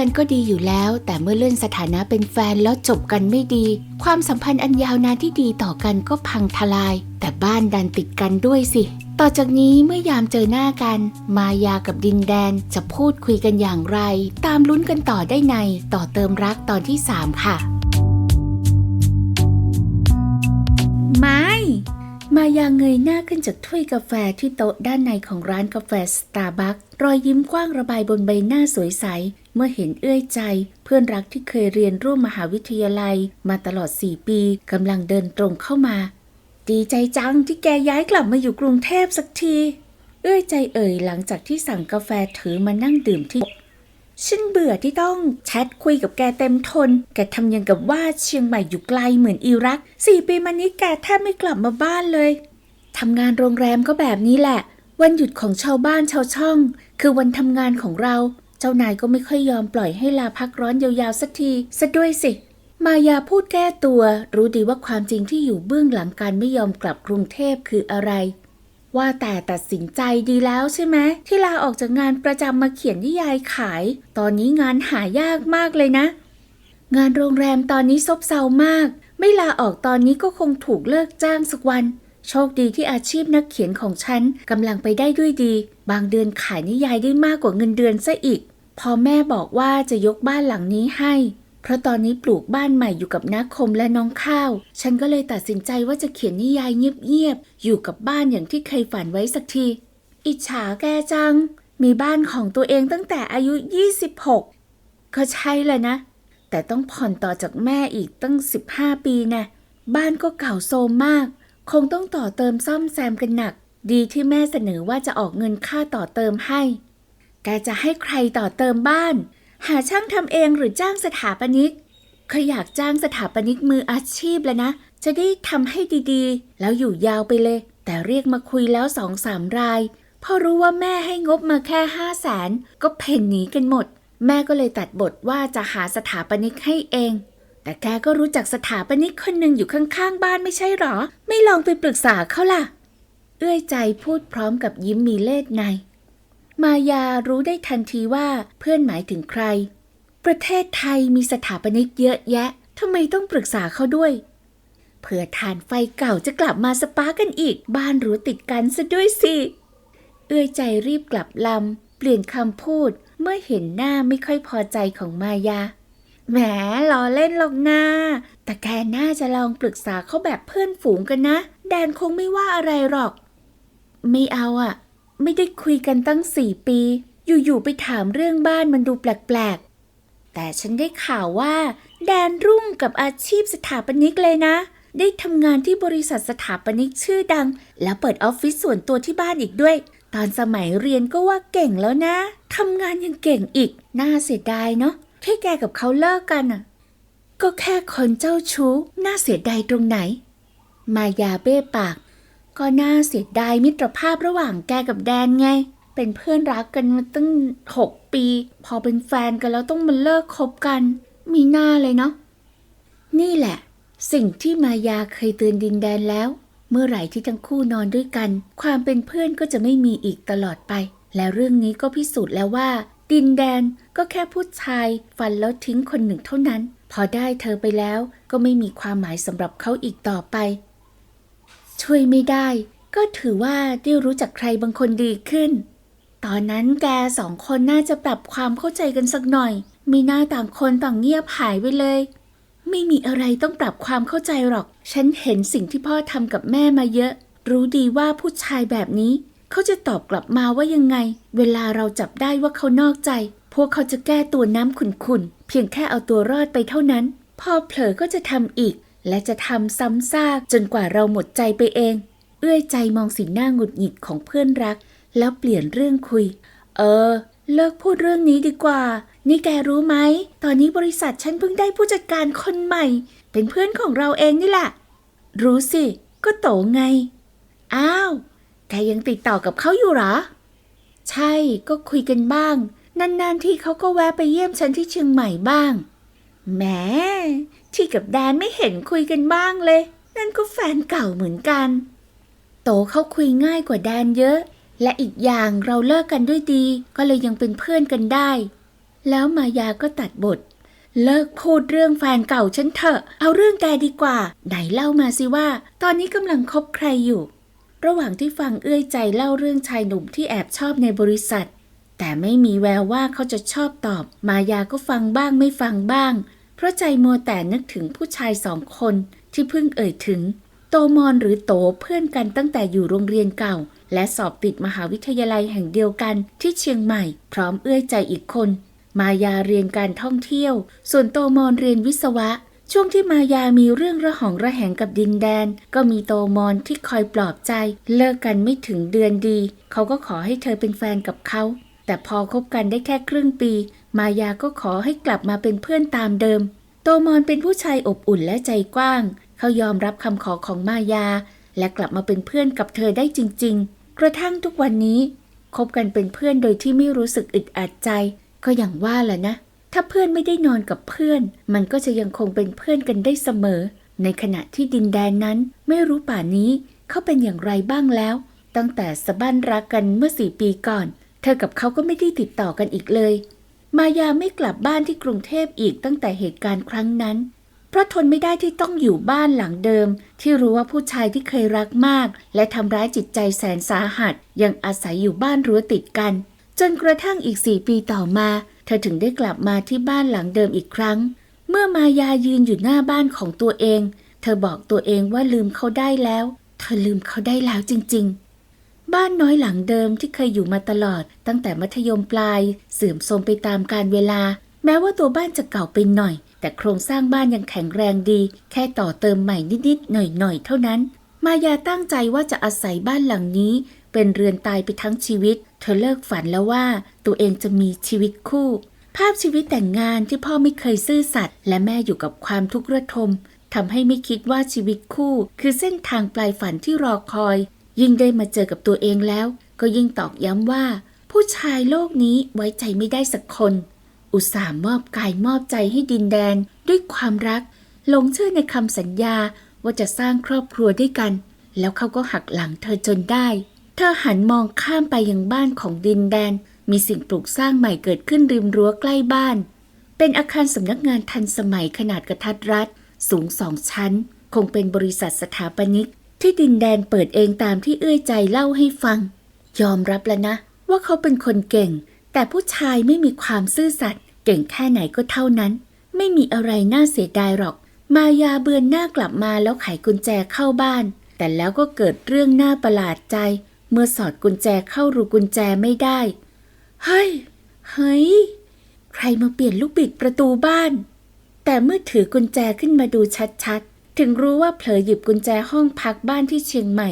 กกันก็ดีอยู่แล้ว แต่เมื่อเลื่อนสถานะเป็นแฟนแล้วจบกันไม่ดี ความสัมพันธ์อันยาวนานที่ดีต่อกันก็พังทลาย แต่บ้านดันติดกันด้วยสิ ต่อจากนี้เมื่อยามเจอหน้ากัน มายากับดินแดนจะพูดคุยกันอย่างไร ตามลุ้นกันต่อได้ในต่อเติมรักตอนที่ 3 ค่ะ ไม่ มายาเงยหน้าขึ้นจากถ้วยกาแฟที่โต๊ะด้านในของร้านกาแฟสตาร์บัครอยยิ้มกว้างระบายบนใบหน้าสวยใส เมื่อเห็นเอื้อยใจ เพื่อนรักที่เคยเรียนร่วมมหาวิทยาลัย มาตลอด4ปีกำลังเดินตรงเข้ามา ดีใจจังที่แกย้ายกลับมาอยู่กรุงเทพสักที เอื้อยใจเอ่ยหลังจากที่สั่งกาแฟถือมานั่งดื่มที่ ฉันเบื่อที่ต้องแชทคุยกับแกเต็มทน แกทำยังกับว่าเชียงใหม่อยู่ไกลเหมือนอิรักสี่ปีมานี้แกแทบไม่กลับมาบ้านเลยทำงานโรงแรมก็แบบนี้แหละ วันหยุดของชาวบ้านชาวช่อง คือวันทำงานของเรา เจ้านายก็ไม่ค่อยยอมปล่อยให้ลาพักร้อนยาวๆสักทีซะด้วยสิ มายาพูดแก้ตัว รู้ดีว่าความจริงที่อยู่เบื้องหลังการไม่ยอมกลับกรุงเทพคืออะไร ว่าแต่ตัดสินใจดีแล้วใช่ไหมที่ลาออกจากงานประจำมาเขียนนิยายขาย ตอนนี้งานหายากมากเลยนะ งานโรงแรมตอนนี้ซบเซามาก ไม่ลาออกตอนนี้ก็คงถูกเลิกจ้างสักวัน โชคดีที่อาชีพนักเขียนของฉันกำลังไปได้ด้วยดี บางเดือนขายนิยายได้มากกว่าเงินเดือนซะอีก พอแม่บอกว่าจะยกบ้านหลังนี้ให้ เพราะตอนนี้ปลูกบ้านใหม่อยู่กับนาคมและน้องข้าว ฉันก็เลยตัดสินใจว่าจะเขียนนิยายเงียบๆ อยู่กับบ้านอย่างที่เคยฝันไว้สักที อิจฉาแกจัง มีบ้านของตัวเองตั้งแต่อายุ 26 ก็ใช่แหละนะ แต่ต้องผ่อนต่อจากแม่อีกตั้ง 15 ปีนะ บ้านก็เก่าโซมมาก คงต้องต่อเติมซ่อมแซมกันหนัก ดีที่แม่เสนอว่าจะออกเงินค่าต่อเติมให้ แกจะให้ใครต่อเติมบ้าน หาช่างทำเองหรือจ้างสถาปนิกเคยอยากจ้างสถาปนิกมืออาชีพแล้วนะ จะได้ทำให้ดีๆ แล้วอยู่ยาวไปเลย แต่เรียกมาคุยแล้วสองสามราย พอรู้ว่าแม่ให้งบมาแค่ห้าแสนก็เพ่นหนีกันหมด แม่ก็เลยตัดบทว่าจะหาสถาปนิกให้เอง แต่แกก็รู้จักสถาปนิกคนหนึ่งอยู่ข้างๆ บ้านไม่ใช่หรอ ไม่ลองไปปรึกษาเขาล่ะ เอื้อยใจพูดพร้อมกับยิ้มมีเล่ห์ใน มายารู้ได้ทันทีว่าเพื่อนหมายถึงใคร ประเทศไทยมีสถาปนิกเยอะแยะทำไมต้องปรึกษาเขาด้วยเผื่อฐานไฟเก่าจะกลับมาสปาร์กันอีก บ้านรู้ติดกันซะด้วยสิ เอื้อยใจรีบกลับลำ เปลี่ยนคำพูดเมื่อเห็นหน้าไม่ค่อยพอใจของมายา แหมล้อเล่นหรอกนาแต่แกน่าจะลองปรึกษาเขาแบบเพื่อนฝูงกันนะ แดนคงไม่ว่าอะไรหรอก ไม่เอาอะ ไม่ได้คุยกันตั้งสี่ปี อยู่ๆไปถามเรื่องบ้านมันดูแปลกๆ แต่ฉันได้ข่าวว่า แดนรุ่งกับอาชีพสถาปนิกเลยนะ ได้ทำงานที่บริษัทสถาปนิกชื่อดัง แล้วเปิดออฟฟิศส่วนตัวที่บ้านอีกด้วย ตอนสมัยเรียนก็ว่าเก่งแล้วนะทำงานยังเก่งอีก น่าเสียดายเนาะแค่แกกับเขาเลิกกันอะ ก็แค่คนเจ้าชู้ น่าเสียดายตรงไหน มายาเบ้ปาก ก็น่าเสียดายมิตรภาพระหว่างแกกับแดนไง เป็นเพื่อนรักกันมาตั้งหกปี พอเป็นแฟนกันแล้วต้องมาเลิกคบกัน มีหน้าเลยเนาะ นี่แหละ สิ่งที่มายาเคยเตือนดินแดนแล้ว เมื่อไหร่ที่ทั้งคู่นอนด้วยกัน ความเป็นเพื่อนก็จะไม่มีอีกตลอดไป และเรื่องนี้ก็พิสูจน์แล้วว่า ดินแดนก็แค่ผู้ชายฟันแล้วทิ้งคนหนึ่งเท่านั้น พอได้เธอไปแล้วก็ไม่มีความหมายสำหรับเขาอีกต่อไป ช่วยไม่ได้ ก็ถือว่าได้รู้จักใครบางคนดีขึ้น ตอนนั้นแกสองคนน่าจะปรับความเข้าใจกันสักหน่อย มีหน้าต่างคนต่างเงียบหายไปเลย ไม่มีอะไรต้องปรับความเข้าใจหรอก ฉันเห็นสิ่งที่พ่อทำกับแม่มาเยอะ รู้ดีว่าผู้ชายแบบนี้ เขาจะตอบกลับมาว่ายังไง เวลาเราจับได้ว่าเขานอกใจ พวกเขาจะแก้ตัวน้ำขุนๆเพียงแค่เอาตัวรอดไปเท่านั้นพอเผลอก็จะทำอีก และจะทำซ้ำซากจนกว่าเราหมดใจไปเอง เอื้อยใจมองสีหน้าหงุดหงิดของเพื่อนรัก แล้วเปลี่ยนเรื่องคุย เออ เลิกพูดเรื่องนี้ดีกว่า นี่แกรู้ไหม ตอนนี้บริษัทฉันเพิ่งได้ผู้จัดการคนใหม่ เป็นเพื่อนของเราเองนี่แหละ รู้สิ ก็โตไง อ้าว แกยังติดต่อกับเขาอยู่เหรอ ใช่ ก็คุยกันบ้าง นานๆที่เขาก็แวะไปเยี่ยมฉันที่เชียงใหม่บ้าง แหม ที่กับแดนไม่เห็นคุยกันบ้างเลย นั่นก็แฟนเก่าเหมือนกัน โตเขาคุยง่ายกว่าแดนเยอะ และอีกอย่างเราเลิกกันด้วยดี ก็เลยยังเป็นเพื่อนกันได้ แล้วมายาก็ตัดบท เลิกพูดเรื่องแฟนเก่าฉันเถอะ เอาเรื่องแกดีกว่า ไหนเล่ามาสิว่า ตอนนี้กำลังคบใครอยู่ ระหว่างที่ฟังเอื้อยใจเล่าเรื่องชายหนุ่มที่แอบชอบในบริษัท แต่ไม่มีแววว่าเขาจะชอบตอบ มายาก็ฟังบ้างไม่ฟังบ้าง เพราะใจมัวแต่นึกถึงผู้ชายสองคนที่เพิ่งเอ่ยถึง โตมอนหรือโตเพื่อนกันตั้งแต่อยู่โรงเรียนเก่า และสอบติดมหาวิทยาลัยแห่งเดียวกันที่เชียงใหม่ พร้อมเอื้อยใจอีกคน มายาเรียนการท่องเที่ยว ส่วนโตมอนเรียนวิศวะ ช่วงที่มายามีเรื่องระหองระแหงกับดินแดน ก็มีโตมอนที่คอยปลอบใจ เลิกกันไม่ถึงเดือนดี เขาก็ขอให้เธอเป็นแฟนกับเขาแต่พอคบกันได้แค่ครึ่งปี มายาก็ขอให้กลับมาเป็นเพื่อนตามเดิม โตมอนเป็นผู้ชายอบอุ่นและใจกว้าง เขายอมรับคำขอของมายา และกลับมาเป็นเพื่อนกับเธอได้จริง ๆ กระทั่งทุกวันนี้คบกันเป็นเพื่อนโดยที่ไม่รู้สึกอึดอัดใจ ก็อย่างว่าแหละนะ ถ้าเพื่อนไม่ได้นอนกับเพื่อน มันก็จะยังคงเป็นเพื่อนกันได้เสมอ ในขณะที่ดินแดนนั้น ไม่รู้ป่านี้เขาเป็นอย่างไรบ้างแล้ว ตั้งแต่สะบั้นรักกันเมื่อสี่ปีก่อน เธอกับเขาก็ไม่ได้ติดต่อกันอีกเลย มายาไม่กลับบ้านที่กรุงเทพอีกตั้งแต่เหตุการณ์ครั้งนั้น เพราะทนไม่ได้ที่ต้องอยู่บ้านหลังเดิม ที่รู้ว่าผู้ชายที่เคยรักมาก และทำร้ายจิตใจแสนสาหัส ยังอาศัยอยู่บ้านรั้วติดกัน จนกระทั่งอีกสี่ปีต่อมา เธอถึงได้กลับมาที่บ้านหลังเดิมอีกครั้ง เมื่อมายายืนอยู่หน้าบ้านของตัวเอง เธอบอกตัวเองว่าลืมเขาได้แล้ว เธอลืมเขาได้แล้วจริง ๆ บ้านน้อยหลังเดิมที่เคยอยู่มาตลอด ตั้งแต่มัธยมปลายเสื่อมโทรมไปตามกาลเวลา แม้ว่าตัวบ้านจะเก่าไปหน่อย แต่โครงสร้างบ้านยังแข็งแรงดี แค่ต่อเติมใหม่นิดๆหน่อยๆเท่านั้น มายาตั้งใจว่าจะอาศัยบ้านหลังนี้ เป็นเรือนตายไปทั้งชีวิต เธอเลิกฝันแล้วว่า ตัวเองจะมีชีวิตคู่ ภาพชีวิตแต่งงานที่พ่อไม่เคยซื่อสัตย์และแม่อยู่กับความทุกข์ระทมทำให้ไม่คิดว่าชีวิตคู่ คือเส้นทางปลายฝันที่รอคอย ยิ่งได้มาเจอกับตัวเองแล้ว ก็ยิ่งตอกย้ำว่า ผู้ชายโลกนี้ไว้ใจไม่ได้สักคน อุตส่าห์มอบกายมอบใจให้ดินแดนด้วยความรัก หลงเชื่อในคำสัญญาว่าจะสร้างครอบครัวด้วยกัน แล้วเขาก็หักหลังเธอจนได้ เธอหันมองข้ามไปยังบ้านของดินแดน มีสิ่งปลูกสร้างใหม่เกิดขึ้นริมรั้วใกล้บ้าน เป็นอาคารสำนักงานทันสมัยขนาดกระทัดรัดสูงสองชั้น คงเป็นบริษัทสถาปนิก ที่ดินแดนเปิดเองตามที่เอื้อยใจเล่าให้ฟัง ยอมรับแล้วนะ ว่าเขาเป็นคนเก่ง แต่ผู้ชายไม่มีความซื่อสัตย์เก่งแค่ไหนก็เท่านั้น ไม่มีอะไรน่าเสียดายหรอก มายาเบือนหน้ากลับมาแล้วไขกุญแจเข้าบ้าน แต่แล้วก็เกิดเรื่องน่าประหลาดใจ เมื่อสอดกุญแจเข้ารูกุญแจไม่ได้ เฮ้ย เฮ้ย ใครมาเปลี่ยนลูกบิดประตูบ้าน แต่เมื่อถือกุญแจขึ้นมาดูชัด ถึงรู้ว่าเผลอหยิบกุญแจห้องพักบ้านที่เชียงใหม่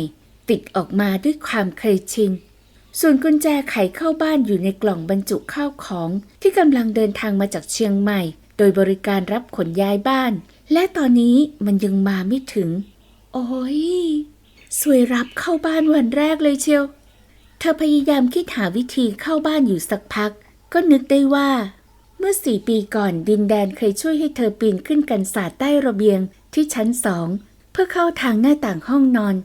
ติดออกมาด้วยความเคยชิน ส่วนกุญแจไขเข้าบ้านอยู่ในกล่องบรรจุข้าวของ ที่กำลังเดินทางมาจากเชียงใหม่ โดยบริการรับขนย้ายบ้าน และตอนนี้มันยังมาไม่ถึง โอ้ยสวยรับเข้าบ้านวันแรกเลยเชียว เธอพยายามคิดหาวิธีเข้าบ้านอยู่สักพัก ก็นึกได้ว่า เมื่อสี่ปีก่อนดินแดนเคยช่วยให้เธอปีนขึ้นกันศาสตร์ใต้ระเบียง ที่ชั้นสองเพื่อเข้าทางหน้าต่างห้องนอน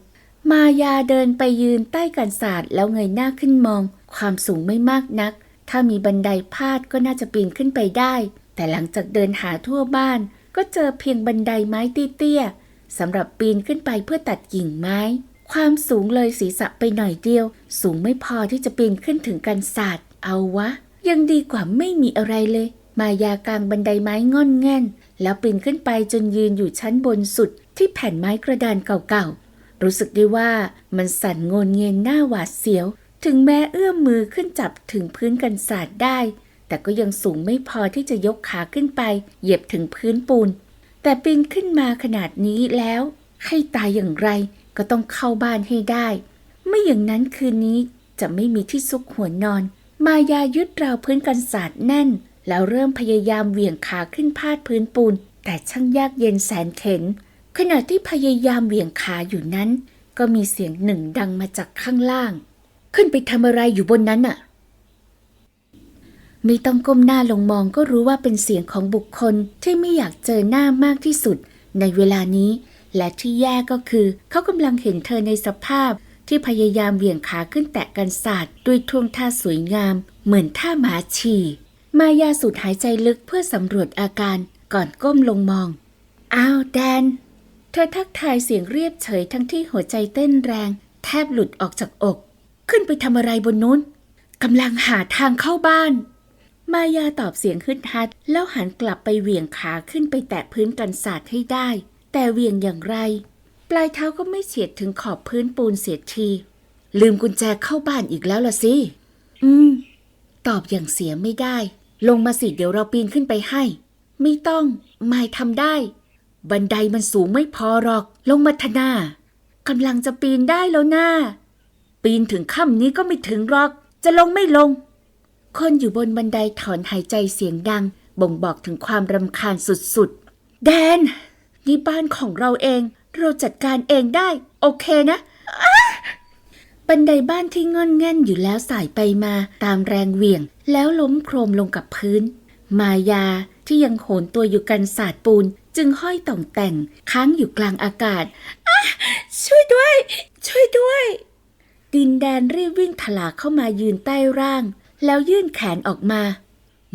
มายาเดินไปยืนใต้กันศาสตร์แล้วเงยหน้าขึ้นมอง ความสูงไม่มากนัก ถ้ามีบันไดพาดก็น่าจะปีนขึ้นไปได้ แต่หลังจากเดินหาทั่วบ้าน ก็เจอเพียงบันไดไม้เตี้ยๆสำหรับปีนขึ้นไปเพื่อตัดกิ่งไม้ ความสูงเลยศีรษะไปหน่อยเดียว สูงไม่พอที่จะปีนขึ้นถึงกันศาสตร์เอาวะ ยังดีกว่าไม่มีอะไรเลย มายากลางบันไดไม้ง่อนแง่น แล้วปีนขึ้นไปจนยืนอยู่ชั้นบนสุดที่แผ่นไม้กระดานเก่าๆ รู้สึกได้ว่ามันสั่นงนเงียนหน้าหวาดเสียว ถึงแม้เอื้อมมือขึ้นจับถึงพื้นกันศาสตร์ได้ แต่ก็ยังสูงไม่พอที่จะยกขาขึ้นไป เหยียบถึงพื้นปูน แต่ปีนขึ้นมาขนาดนี้แล้ว ให้ตายอย่างไรก็ต้องเข้าบ้านให้ได้ ไม่อย่างนั้นคืนนี้จะไม่มีที่ซุกหัวนอน มายายึดราวพื้นกันศาสตร์แน่น แล้วเริ่มพยายามเหวี่ยงขาขึ้นพาดพื้นปูน แต่ช่างยากเย็นแสนเข็น ขณะที่พยายามเหวี่ยงขาอยู่นั้น ก็มีเสียงหนึ่งดังมาจากข้างล่าง ขึ้นไปทำอะไรอยู่บนนั้นน่ะ ไม่ต้องก้มหน้าลงมองก็รู้ว่าเป็นเสียงของบุคคลที่ไม่อยากเจอหน้ามากที่สุด ในเวลานี้ และที่แย่ก็คือ เขากำลังเห็นเธอในสภาพที่พยายามเหวี่ยงขาขึ้นแตะกันศาสตร์ด้วยท่วงท่าสวยงาม เหมือนท่าหมาฉี่ มายาสูดหายใจลึกเพื่อสำรวจอาการก่อนก้มลงมอง อ้าวแดน เธอทักทายเสียงเรียบเฉยทั้งที่หัวใจเต้นแรง แทบหลุดออกจากอก ขึ้นไปทำอะไรบนนู้นกำลังหาทางเข้าบ้าน มายาตอบเสียงฮึดฮัด แล้วหันกลับไปเหวี่ยงขาขึ้นไปแตะพื้นกันศาสตร์ให้ได้ แต่เหวี่ยงอย่างไร ปลายเท้าก็ไม่เฉียดถึงขอบพื้นปูนเสียที ลืมกุญแจเข้าบ้านอีกแล้วล่ะสิ อืม ตอบอย่างเสียไม่ได้ ลงมาสิเดี๋ยวเราปีนขึ้นไปให้ ไม่ต้องไม่ทำได้ บันไดมันสูงไม่พอหรอก ลงมาทนากำลังจะปีนได้แล้วนะปีนถึงค่ำนี้ก็ไม่ถึงหรอก จะลงไม่ลง คนอยู่บนบันไดถอนหายใจเสียงดัง บ่งบอกถึงความรำคาญสุดๆ แดน นี่บ้านของเราเอง เราจัดการเองได้ โอเคนะ บันไดบ้านที่งอนแง่นอยู่แล้วสายไปมาตามแรงเหวี่ยง แล้วล้มโครมลงกับพื้น มายาที่ยังโหนตัวอยู่กันศาสตร์ปูน จึงห้อยต่องแต่งค้างอยู่กลางอากาศอะช่วยด้วย ช่วยด้วย ดินแดนรีบวิ่งถลาเข้ามายืนใต้ร่าง แล้วยื่นแขนออกมา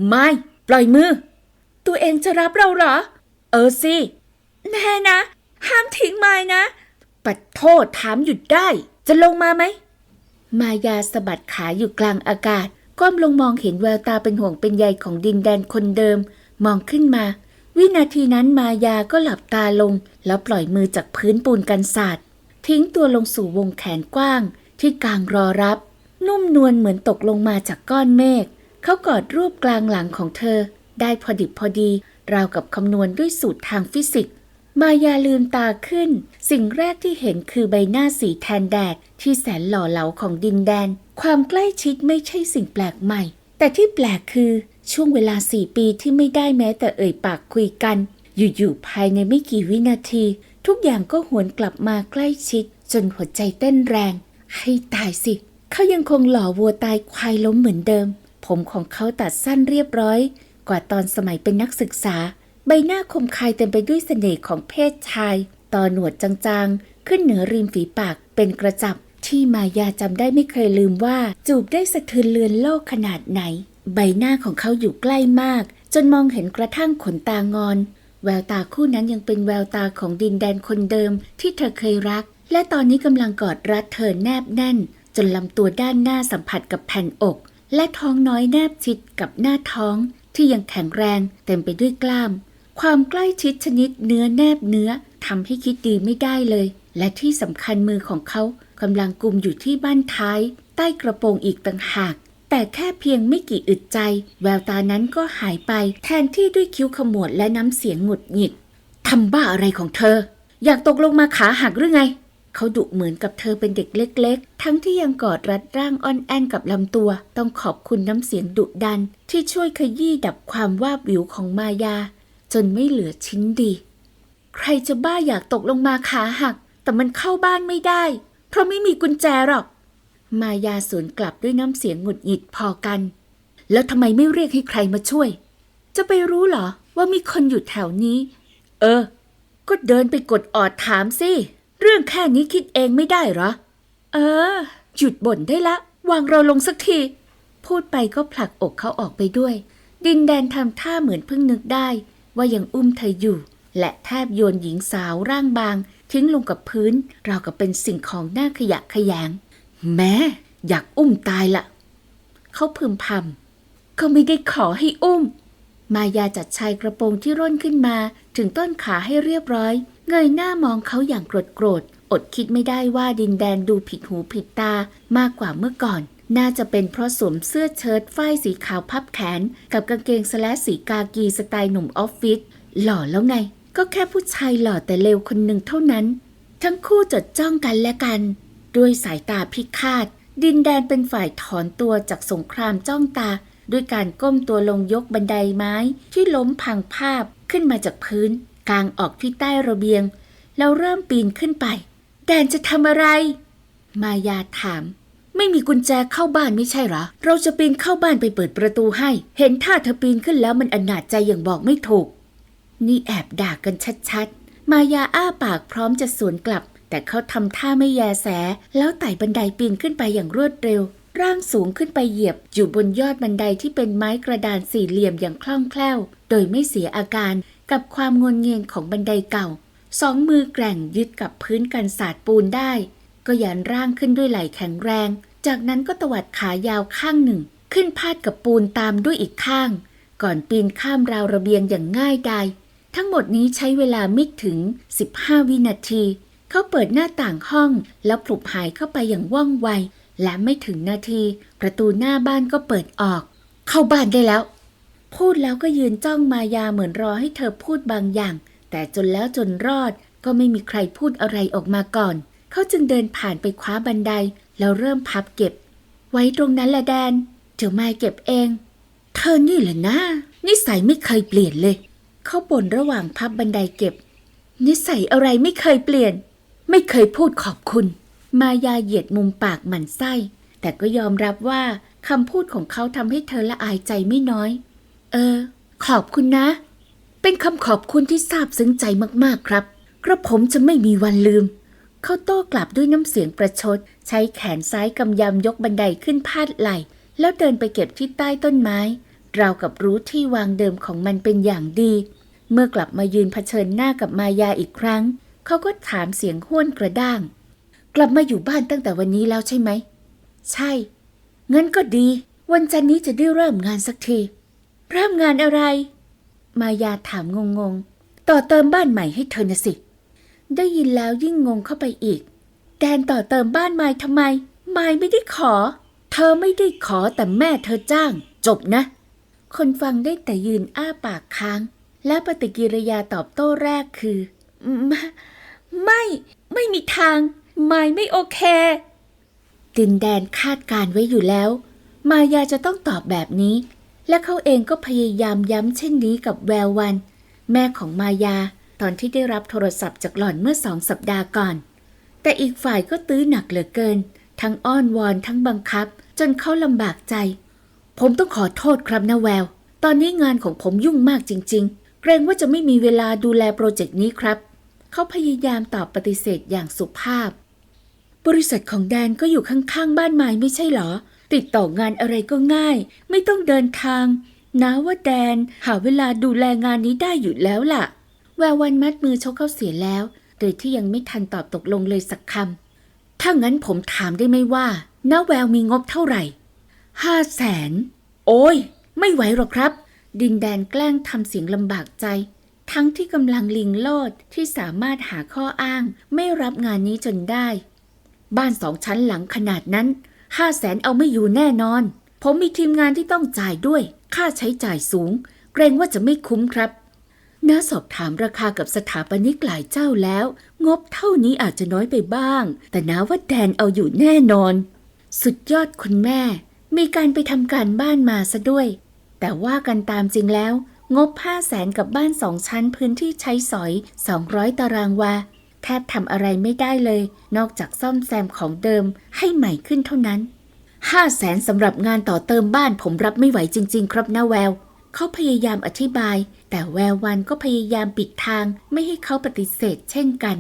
ไม่ ปล่อยมือ ตัวเองจะรับเราเหรอ เออสิแน่นะ ห้ามทิ้งไม้นะ ปัดโทษถามหยุดได้ จะลงมาไหม มายาสะบัดขาอยู่กลางอากาศ ก้มลงมองเห็นแววตาเป็นห่วงเป็นใยของดินแดนคนเดิม มองขึ้นมา วินาทีนั้นมายาก็หลับตาลง แล้วปล่อยมือจากพื้นปูนกันศาสตร์ทิ้งตัวลงสู่วงแขนกว้าง ที่กลางรอรับ นุ่มนวลเหมือนตกลงมาจากก้อนเมฆเขากอดรูปกลางหลังของเธอ ได้พอดิบพอดี ราวกับคำนวณด้วยสูตรทางฟิสิกส์ มายาลืมตาขึ้น สิ่งแรกที่เห็นคือใบหน้าสีแทนแดดที่แสนหล่อเหลาของดินแดน ความใกล้ชิดไม่ใช่สิ่งแปลกใหม่ แต่ที่แปลกคือช่วงเวลาสี่ปีที่ไม่ได้แม้แต่เอ่ยปากคุยกัน อยู่ๆภายในไม่กี่วินาที ทุกอย่างก็หวนกลับมาใกล้ชิด จนหัวใจเต้นแรง ให้ตายสิ เขายังคงหล่อวัวตายควายล้มเหมือนเดิม ผมของเขาตัดสั้นเรียบร้อย กว่าตอนสมัยเป็นนักศึกษา ใบหน้าคมคายเต็มไปด้วยเสน่ห์ของเพศชาย ต่อหนวดจางๆ ขึ้นเหนือริมฝีปากเป็นกระจับ ที่มายาจำได้ไม่เคยลืมว่า จูบได้สะเทือนเลือนโลกขนาดไหน ใบหน้าของเขาอยู่ใกล้มาก จนมองเห็นกระทั่งขนตางอน แววตาคู่นั้นยังเป็นแววตาของดินแดนคนเดิมที่เธอเคยรัก และตอนนี้กำลังกอดรัดเธอแนบแน่น จนลำตัวด้านหน้าสัมผัสกับแผ่นอก และท้องน้อยแนบชิดกับหน้าท้องที่ยังแข็งแรงเต็มไปด้วยกล้าม ความใกล้ชิดชนิดเนื้อแนบเนื้อทำให้คิดดีไม่ได้เลย และที่สำคัญมือของเขากำลังกุมอยู่ที่บ้านท้าย ใต้กระโปรงอีกต่างหาก แต่แค่เพียงไม่กี่อึดใจ แววตานั้นก็หายไป แทนที่ด้วยคิ้วขมวดและน้ำเสียงหงุดหงิดทำบ้าอะไรของเธอ อยากตกลงมาขาหักหรือไง เขาดุเหมือนกับเธอเป็นเด็กเล็ก ๆ ทั้งที่ยังกอดรัดร่างอ่อนแอนกับลำตัว ต้องขอบคุณน้ำเสียงดุดัน ที่ช่วยขยี้ดับความวาบวิวของมายา จนไม่เหลือชิ้นดี ใครจะบ้าอยากตกลงมาขาหัก แต่มันเข้าบ้านไม่ได้ เพราะไม่มีกุญแจหรอก มายาสวนกลับด้วยน้ำเสียงหงุดหงิดพอกัน แล้วทำไมไม่เรียกให้ใครมาช่วย จะไปรู้เหรอว่ามีคนอยู่แถวนี้ เออ ก็เดินไปกดออดถามสิ เรื่องแค่นี้คิดเองไม่ได้หรอ เออ หยุดบ่นได้ละ วางเราลงสักที พูดไปก็ผลักอกเขาออกไปด้วย ดินแดนทำท่าเหมือนเพิ่งนึกได้ ว่ายังอุ้มเธออยู่ และแทบโยนหญิงสาวร่างบาง ทิ้งลงกับพื้นราวกับเป็นสิ่งของน่าขยะขยง แม้อยากอุ้มตายละเขาพึมพำก็ไม่ได้ขอให้อุ้ม มายาจัดชายกระโปรงที่ร่นขึ้นมา ถึงต้นขาให้เรียบร้อย เงยหน้ามองเขาอย่างโกรธโกรธอดคิดไม่ได้ว่าดินแดนดูผิดหูผิดตามากกว่าเมื่อก่อน น่าจะเป็นเพราะสวมเสื้อเชิ้ตฝ้ายสีขาวพับแขน กับกางเกงสแลสสีกากีสไตล์หนุ่มออฟฟิศหล่อแล้วไง ก็แค่ผู้ชายหล่อแต่เลวคนหนึ่งเท่านั้น ทั้งคู่จดจ้องกันและกัน ด้วยสายตาพิฆาต ดินแดนเป็นฝ่ายถอนตัวจากสงครามจ้องตา ด้วยการก้มตัวลงยกบันไดไม้ที่ล้มพังภาพขึ้นมาจากพื้น กลางออกที่ใต้ระเบียง แล้วเริ่มปีนขึ้นไป แดนจะทำอะไร มายาถาม ไม่มีกุญแจเข้าบ้านไม่ใช่หรอ เราจะปีนเข้าบ้านไปเปิดประตูให้ เห็นท่าเธอปีนขึ้นแล้วมันอนาจใจอย่างบอกไม่ถูก นี่แอบด่ากันชัดๆ มายาอ้าปากพร้อมจะสวนกลับ แต่เขาทำท่าไม่แยแส แล้วไต่บันไดปีนขึ้นไปอย่างรวดเร็ว ร่างสูงขึ้นไปเหยียบ อยู่บนยอดบันไดที่เป็นไม้กระดานสี่เหลี่ยมอย่างคล่องแคล่ว โดยไม่เสียอาการกับความงนเงียนของบันไดเก่า สองมือแกร่งยึดกับพื้นกันศาสตร์ปูนได้ ก็ยันร่างขึ้นด้วยไหล่แข็งแรง จากนั้นก็ตวัดขายาวข้างหนึ่ง ขึ้นพาดกับปูนตามด้วยอีกข้าง ก่อนปีนข้ามราวระเบียงอย่างง่ายดายทั้งหมดนี้ใช้เวลาไม่ถึง 15 วินาที เขาเปิดหน้าต่างห้องแล้วปลุกหายเข้าไปอย่างว่องไว และไม่ถึงนาที ประตูหน้าบ้านก็เปิดออก เข้าบ้านได้แล้ว พูดแล้วก็ยืนจ้องมายาเหมือนรอให้เธอพูดบางอย่าง แต่จนแล้วจนรอดก็ไม่มีใครพูดอะไรออกมาก่อน เขาจึงเดินผ่านไปคว้าบันได แล้วเริ่มพับเก็บ ไว้ตรงนั้นแหละแดนเดี๋ยวมายเก็บเอง เธอนี่แหละนะนิสัยไม่เคยเปลี่ยนเลย เขาบ่นระหว่างพับบันไดเก็บ นิสัยอะไรไม่เคยเปลี่ยน ไม่เคยพูดขอบคุณ มายาเหยียดมุมปากหมันไส้ แต่ก็ยอมรับว่าคำพูดของเขาทำให้เธอละอายใจไม่น้อย เออ ขอบคุณนะ เป็นคำขอบคุณที่ซาบซึ้งใจมากๆครับ กระผมจะไม่มีวันลืม เขาโต้กลับด้วยน้ำเสียงประชด ใช้แขนซ้ายกำยำยกบันไดขึ้นพาดไหล่ แล้วเดินไปเก็บที่ใต้ต้นไม้ ราวกับรู้ที่วางเดิมของมันเป็นอย่างดี เมื่อกลับมายืนเผชิญหน้ากับมายาอีกครั้ง เขาก็ถามเสียงห้วนกระด้าง กลับมาอยู่บ้านตั้งแต่วันนี้แล้วใช่ไหม ใช่งั้นก็ดี วันจันนี้จะได้เริ่มงานสักที เริ่มงานอะไร มายาถามงงๆ ต่อเติมบ้านใหม่ให้เธอนะสิ ได้ยินแล้วยิ่งงงเข้าไปอีก แดนต่อเติมบ้านไม้ทำไม ไม้ไม่ได้ขอ เธอไม่ได้ขอแต่แม่เธอจ้าง จบนะ คนฟังได้แต่ยืนอ้าปากค้าง และปฏิกิริยาตอบโต้แรกคือ ไม่ ไม่ไม่มีทาง ไม่ไม่โอเคดินแดนคาดการไว้อยู่แล้ว มายาจะต้องตอบแบบนี้ และเขาเองก็พยายามย้ำเช่นนี้กับแวววัน แม่ของมายา ตอนที่ได้รับโทรศัพท์จากหล่อนเมื่อสองสัปดาห์ก่อน แต่อีกฝ่ายก็ตื้อหนักเหลือเกิน ทั้งอ้อนวอนทั้งบังคับ จนเขาลำบากใจ ผมต้องขอโทษครับนะแวว ตอนนี้งานของผมยุ่งมากจริง ๆ เกรงว่าจะไม่มีเวลาดูแลโปรเจกต์นี้ครับ เขาพยายามตอบปฏิเสธอย่างสุภาพ บริษัทของแดนก็อยู่ข้างๆบ้านไม้ไม่ใช่เหรอ ติดต่องานอะไรก็ง่าย ไม่ต้องเดินทางนะว่าแดนหาเวลาดูแลงานนี้ได้อยู่แล้วล่ะ แวววันมัดมือชกเข้าเสียแล้ว โดยที่ยังไม่ทันตอบตกลงเลยสักคำ ถ้างั้นผมถามได้ไหมว่าน้าแววมีงบเท่าไหร่ ห้าแสน โอ้ย ไม่ไหวหรอกครับ ดินแดนแกล้งทำเสียงลำบากใจ ทั้งที่กำลังลิงโลดที่สามารถหาข้ออ้าง ไม่รับงานนี้จนได้ บ้านสองชั้นหลังขนาดนั้นห้าแสนเอาไม่อยู่แน่นอน ผมมีทีมงานที่ต้องจ่ายด้วย ค่าใช้จ่ายสูง เกรงว่าจะไม่คุ้มครับ น้าสอบถามราคากับสถาปนิกหลายเจ้าแล้ว งบเท่านี้อาจจะน้อยไปบ้าง แต่น้าว่าแดนเอาอยู่แน่นอน สุดยอดคุณแม่ มีการไปทำการบ้านมาซะด้วย แต่ว่ากันตามจริงแล้ว งบ5 0 0แสนกับบ้านสองชั้นพื้นที่ใช้สอย 200 ตารางวา แทบทำอะไรไม่ได้เลย นอกจากซ่อมแซมของเดิมให้ใหม่ขึ้นเท่านั้น5 0 0แสนสำหรับงานต่อเติมบ้านผมรับไม่ไหวจริง ๆ ครับน้าแวว เขาพยายามอธิบาย แต่แวววันก็พยายามปิดทางไม่ให้เขาปฏิเสธเช่นกัน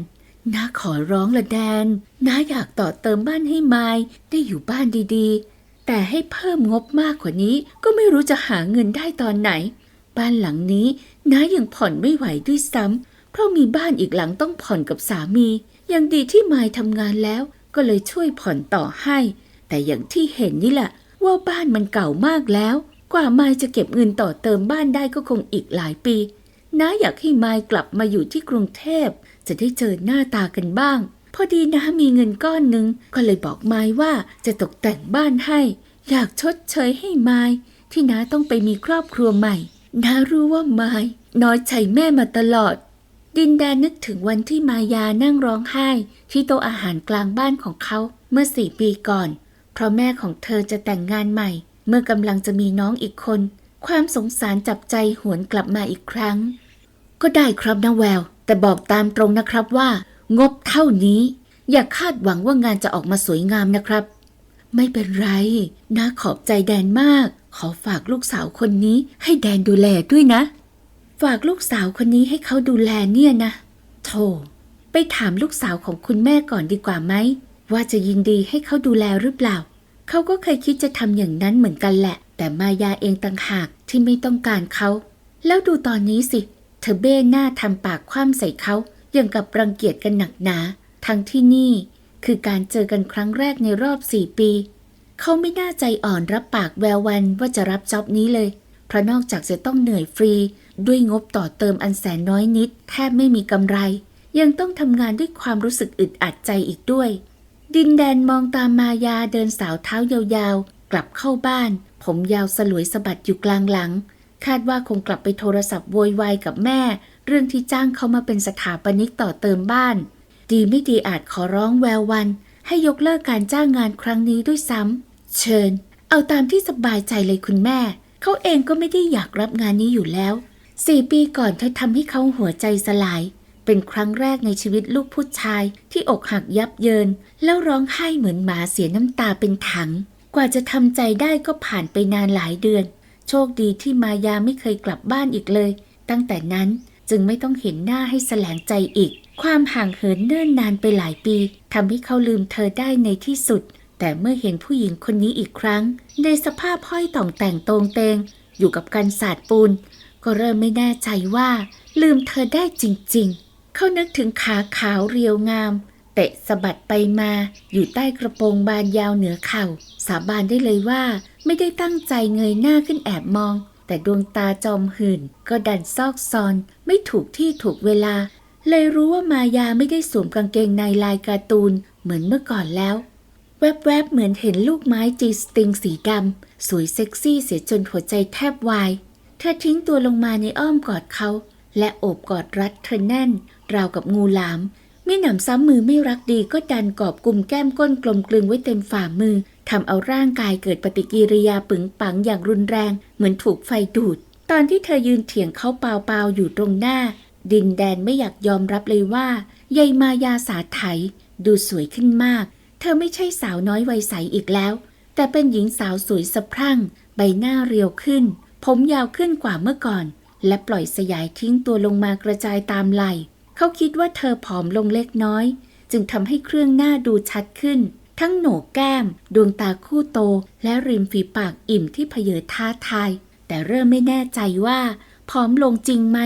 น้าขอร้องละแดนน้าอยากต่อเติมบ้านให้ไม้ได้อยู่บ้านดีๆ แต่ให้เพิ่มงบมากกว่านี้ก็ไม่รู้จะหาเงินได้ตอนไหน บ้านหลังนี้น้ายังผ่อนไม่ไหวด้วยซ้ำเพราะมีบ้านอีกหลังต้องผ่อนกับสามี ยังดีที่ไม้ทำงานแล้ว ก็เลยช่วยผ่อนต่อให้ แต่อย่างที่เห็นนี่แหละว่าบ้านมันเก่ามากแล้ว กว่าไม้จะเก็บเงินต่อเติมบ้านได้ก็คงอีกหลายปีน้าอยากให้ไม้กลับมาอยู่ที่กรุงเทพ จะได้เจอหน้าตากันบ้าง พอดีน้ามีเงินก้อนหนึ่งก็เลยบอกไม้ว่าจะตกแต่งบ้านให้ อยากชดเชยให้ไม้ที่น้าต้องไปมีครอบครัวใหม่น้ารู้ว่าไม้น้อยใจแม่มาตลอด ดินแดนนึกถึงวันที่มายานั่งร้องไห้ ที่โต๊ะอาหารกลางบ้านของเขาเมื่อสี่ปีก่อน เพราะแม่ของเธอจะแต่งงานใหม่ เมื่อกำลังจะมีน้องอีกคน ความสงสารจับใจหวนกลับมาอีกครั้ง ก็ได้ครับนะแวว แต่บอกตามตรงนะครับว่า งบเท่านี้ อย่าคาดหวังว่างานจะออกมาสวยงามนะครับ ไม่เป็นไรน้าขอบใจแดนมาก ขอฝากลูกสาวคนนี้ให้แดนดูแลด้วยนะ ฝากลูกสาวคนนี้ให้เขาดูแลเนี่ยนะโธ่ไปถามลูกสาวของคุณแม่ก่อนดีกว่าไหมว่าจะยินดีให้เขาดูแลหรือเปล่า เขาก็เคยคิดจะทำอย่างนั้นเหมือนกันแหละ แต่มายาเองต่างหากที่ไม่ต้องการเขา แล้วดูตอนนี้สิ เธอเบ้หน้าทำปากคว่ำใส่เขาอย่างกับรังเกียจกันหนักหนา ทั้งที่นี่ คือการเจอกันครั้งแรกในรอบสี่ปี เขาไม่น่าใจอ่อนรับปากแวววันว่าจะรับจ็อบนี้เลย เพราะนอกจากจะต้องเหนื่อยฟรี ด้วยงบต่อเติมอันแสนน้อยนิด แทบไม่มีกำไร ยังต้องทำงานด้วยความรู้สึกอึดอัดใจอีกด้วย ดินแดนมองตามมายาเดินสาวเท้ายาวๆ กลับเข้าบ้าน ผมยาวสลวยสะบัดอยู่กลางหลัง คาดว่าคงกลับไปโทรศัพท์โวยวายกับแม่ เรื่องที่จ้างเขามาเป็นสถาปนิกต่อเติมบ้าน ดีไม่ดีอาจขอร้องแวววัน ให้ยกเลิกการจ้างงานครั้งนี้ด้วยซ้ำเชิญ เอาตามที่สบายใจเลยคุณแม่ เขาเองก็ไม่ได้อยากรับงานนี้อยู่แล้วสี่ปีก่อนเธอทำให้เขาหัวใจสลาย เป็นครั้งแรกในชีวิตลูกผู้ชายที่อกหักยับเยิน แล้วร้องไห้เหมือนหมาเสียน้ำตาเป็นถัง กว่าจะทำใจได้ก็ผ่านไปนานหลายเดือน โชคดีที่มายาไม่เคยกลับบ้านอีกเลย ตั้งแต่นั้นจึงไม่ต้องเห็นหน้าให้แสลงใจอีก ความห่างเหินเนิ่นนานไปหลายปีทำให้เขาลืมเธอได้ในที่สุด แต่เมื่อเห็นผู้หญิงคนนี้อีกครั้ง ในสภาพห้อยต่องแต่งตรงเตง อยู่กับกันศาสตร์ปูน ก็เริ่มไม่แน่ใจว่า ลืมเธอได้จริง ๆ เขานึกถึงขาขาวเรียวงาม เตะสะบัดไปมาอยู่ใต้กระโปรงบานยาวเหนือเข่า สาบานได้เลยว่า ไม่ได้ตั้งใจเงยหน้าขึ้นแอบมอง แต่ดวงตาจอมหื่น ก็ดันซอกซอน ไม่ถูกที่ถูกเวลา เลยรู้ว่ามายาไม่ได้สวมกางเกงในลายการ์ตูนเหมือนเมื่อก่อนแล้ว แวบๆเหมือนเห็นลูกไม้จีสติงสีดำสวยเซ็กซี่เสียจนหัวใจแทบวายเธอทิ้งตัวลงมาในอ้อมกอดเขา และโอบกอดรัดเธอแน่น ราวกับงูหลามมิหนำซ้ำมือไม่รักดีก็ดันกอบกลุ่มแก้มก้นกลมกลึงไว้เต็มฝ่ามือทำเอาร่างกายเกิดปฏิกิริยาปึงปังอย่างรุนแรง เหมือนถูกไฟดูด ตอนที่เธอยืนเถียงเขาเปล่าๆอยู่ตรงหน้า ดินแดนไม่อยากยอมรับเลยว่ายายมายาสาไถดูสวยขึ้นมาก เธอไม่ใช่สาวน้อยวัยใสอีกแล้ว แต่เป็นหญิงสาวสวยสะพรั่ง ใบหน้าเรียวขึ้น ผมยาวขึ้นกว่าเมื่อก่อน และปล่อยสยายทิ้งตัวลงมากระจายตามไหล่ เขาคิดว่าเธอผอมลงเล็กน้อย จึงทำให้เครื่องหน้าดูชัดขึ้น ทั้งโหนกแก้ม ดวงตาคู่โต และริมฝีปากอิ่มที่เพเยอท้าทาย แต่เริ่มไม่แน่ใจว่าผอมลงจริงไหม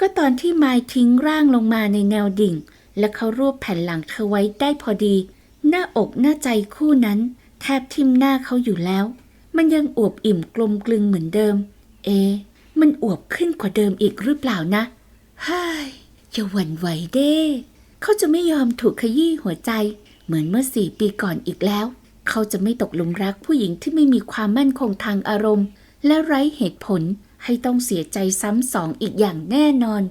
ก็ตอนที่ไมายทิ้งร่างลงมาในแนวดิ่ง และเขารวบแผ่นหลังเธอไว้ได้พอดี หน้าอกหน้าใจคู่นั้น แทบทิ่มหน้าเขาอยู่แล้ว มันยังอวบอิ่มกลมกลึงเหมือนเดิม เอะมันอวบขึ้นกว่าเดิมอีกหรือเปล่านะเฮ้ย อย่าหวั่นไหวเด้ เขาจะไม่ยอมถูกขยี้หัวใจ เหมือนเมื่อสี่ปีก่อนอีกแล้ว เขาจะไม่ตกหลุมรักผู้หญิงที่ไม่มีความมั่นคงทางอารมณ์ และไร้เหตุผลให้ต้องเสียใจซ้ำสองอีกอย่างแน่นอน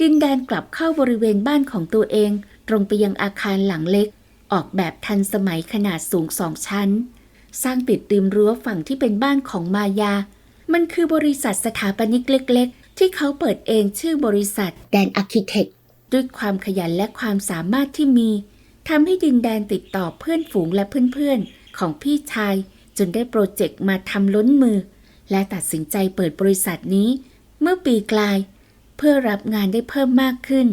ดินแดนกลับเข้าบริเวณบ้านของตัวเอง ตรงไปยังอาคารหลังเล็ก ออกแบบทันสมัยขนาดสูงสองชั้น สร้างติดริมรั้วฝั่งที่เป็นบ้านของมายา มันคือบริษัทสถาปนิกเล็ก ที่เขาเปิดเองชื่อบริษัทแดนอาร์เคเต็กด้วยความขยันและความสามารถที่มีทำให้ดินแดนติดต่อเพื่อนฝูงและเพื่อนๆ ของพี่ชาย จนได้โปรเจกต์มาทำล้นมือ และตัดสินใจเปิดบริษัทนี้ เมื่อปีกลาย เพื่อรับงานได้เพิ่มมากขึ้น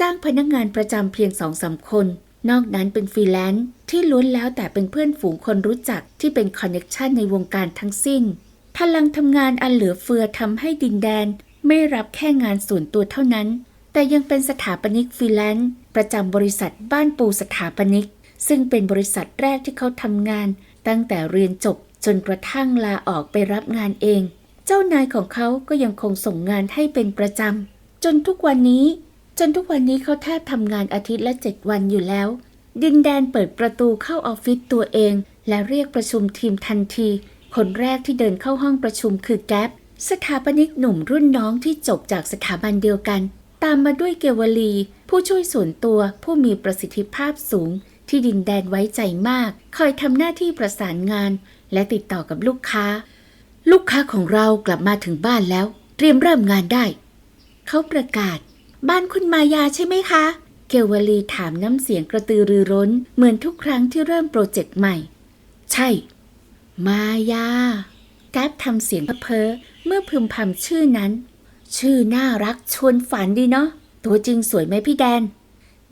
จ้างพนักงานประจำเพียงสองสามคน นอกนั้นเป็นฟรีแลนซ์ที่ล้วนแล้วแต่เป็นเพื่อนฝูงคนรู้จักที่เป็นคอนเน็ชันในวงการทั้งสิ้นพลังทำงานอันเหลือเฟือทำให้ดินแดน ไม่รับแค่งานส่วนตัวเท่านั้น แต่ยังเป็นสถาปนิกฟรีแลนซ์ประจำบริษัทบ้านปูสถาปนิก ซึ่งเป็นบริษัทแรกที่เขาทำงาน ตั้งแต่เรียนจบจนกระทั่งลาออกไปรับงานเอง เจ้านายของเขาก็ยังคงส่งงานให้เป็นประจำจนทุกวันนี้ จนทุกวันนี้เขาแทบทำงานอาทิตย์ละเจ็ดวันอยู่แล้ว ดินแดนเปิดประตูเข้าออฟฟิศตัวเอง และเรียกประชุมทีมทันที คนแรกที่เดินเข้าห้องประชุมคือแก๊ป สถาปนิกหนุ่มรุ่นน้องที่จบจากสถาบันเดียวกัน ตามมาด้วยเกวลี ผู้ช่วยส่วนตัวผู้มีประสิทธิภาพสูง ที่ดินแดนไว้ใจมาก คอยทำหน้าที่ประสานงาน และติดต่อกับลูกค้า ลูกค้าของเรากลับมาถึงบ้านแล้ว เตรียมเริ่มงานได้ เขาประกาศ บ้านคุณมายาใช่ไหมคะ เกวลีถามน้ำเสียงกระตือรือร้น เหมือนทุกครั้งที่เริ่มโปรเจกต์ใหม่ ใช่ มายาแก๊ปทำเสียงเพ้อ เมื่อพึมพำชื่อนั้น ชื่อน่ารักชวนฝันดีเนาะตัวจริงสวยไหมพี่แดน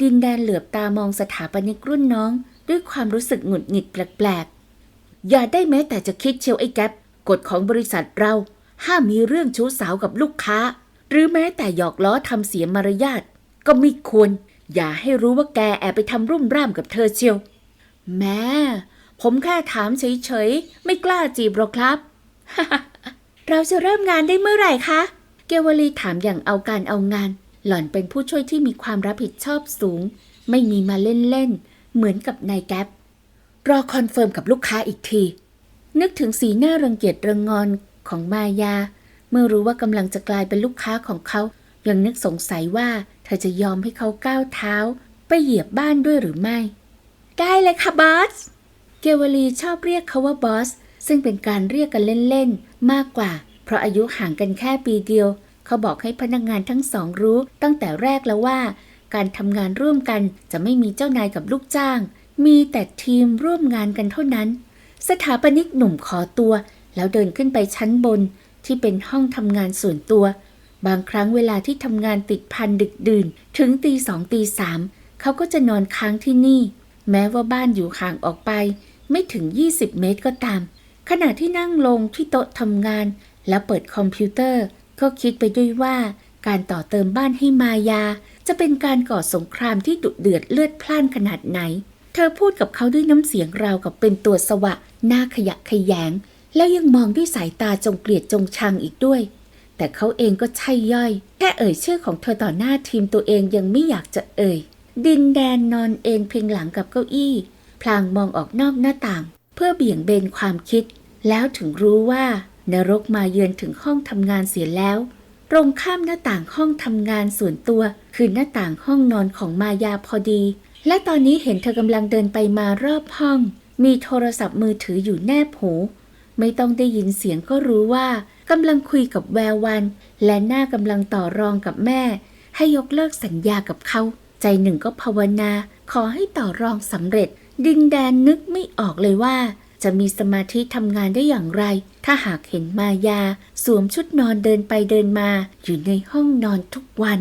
ดินแดนเหลือบตามองสถาปนิกรุ่นน้อง ด้วยความรู้สึกหงุดหงิดแปลกๆ อย่าได้แม้แต่จะคิดเชียวไอ้แก๊ปกฎของบริษัทเราห้ามมีเรื่องชู้สาวกับลูกค้า หรือแม้แต่หยอกล้อทำเสียมารยาทก็ไม่ควร อย่าให้รู้ว่าแกแอบไปทำรุ่มร่ามกับเธอเชียว แม่ ผมแค่ถามเฉยๆ ไม่กล้าจีบหรอกครับ เราจะเริ่มงานได้เมื่อไหร่คะ เกวลีถามอย่างเอาการเอางาน หล่อนเป็นผู้ช่วยที่มีความรับผิดชอบสูง ไม่มีมาเล่นๆ เหมือนกับนายแก๊ปรอคอนเฟิร์มกับลูกค้าอีกที นึกถึงสีหน้ารังเกียจรังงอนของมายา เมื่อรู้ว่ากำลังจะกลายเป็นลูกค้าของเขา ยังนึกสงสัยว่าเธอจะยอมให้เขาก้าวเท้า ไปเหยียบบ้านด้วยหรือไม่ ได้เลยค่ะบอส เกวลีชอบเรียกเขาว่าบอส ซึ่งเป็นการเรียกกันเล่นๆ มากกว่า เพราะอายุห่างกันแค่ปีเดียว เขาบอกให้พนักงานทั้งสองรู้ตั้งแต่แรกแล้วว่า การทำงานร่วมกันจะไม่มีเจ้านายกับลูกจ้าง มีแต่ทีมร่วมงานกันเท่านั้น สถาปนิกหนุ่มขอตัว แล้วเดินขึ้นไปชั้นบนที่เป็นห้องทำงานส่วนตัว บางครั้งเวลาที่ทำงานติดพันดึกดื่น ถึงตีสองตีสามเขาก็จะนอนค้างที่นี่ แม้ว่าบ้านอยู่ห่างออกไป ไม่ถึง 20 เมตรก็ตาม ขณะที่นั่งลงที่โต๊ะทำงาน แล้วเปิดคอมพิวเตอร์ ก็คิดไปด้วยว่าการต่อเติมบ้านให้มายา จะเป็นการก่อสงครามที่ดุเดือดเลือดพล่านขนาดไหน เธอพูดกับเขาด้วยน้ำเสียงราวกับเป็นตัวสวะหน้าขยะขยง แล้วยังมองด้วยสายตาจงเกลียดจงชังอีกด้วย แต่เขาเองก็ใช่ย่อย แค่เอ่ยชื่อของเธอต่อหน้าทีมตัวเองยังไม่อยากจะเอ่ย ดินแดนนอนเอนเพียงหลังกับเก้าอี้ พลางมองออกนอกหน้าต่าง เพื่อเบี่ยงเบนความคิด แล้วถึงรู้ว่า นรกมาเยือนถึงห้องทำงานเสียแล้ว ตรงข้ามหน้าต่างห้องทำงานส่วนตัว คือหน้าต่างห้องนอนของมายาพอดี และตอนนี้เห็นเธอกำลังเดินไปมารอบห้อง มีโทรศัพท์มือถืออยู่แนบหู ไม่ต้องได้ยินเสียงก็รู้ว่ากำลังคุยกับแวววัน และหน้ากำลังต่อรองกับแม่ ให้ยกเลิกสัญญากับเขา ใจหนึ่งก็ภาวนา ขอให้ต่อรองสำเร็จ ดินแดนนึกไม่ออกเลยว่า จะมีสมาธิทำงานได้อย่างไร ถ้าหากเห็นมายา สวมชุดนอนเดินไปเดินมา อยู่ในห้องนอนทุกวัน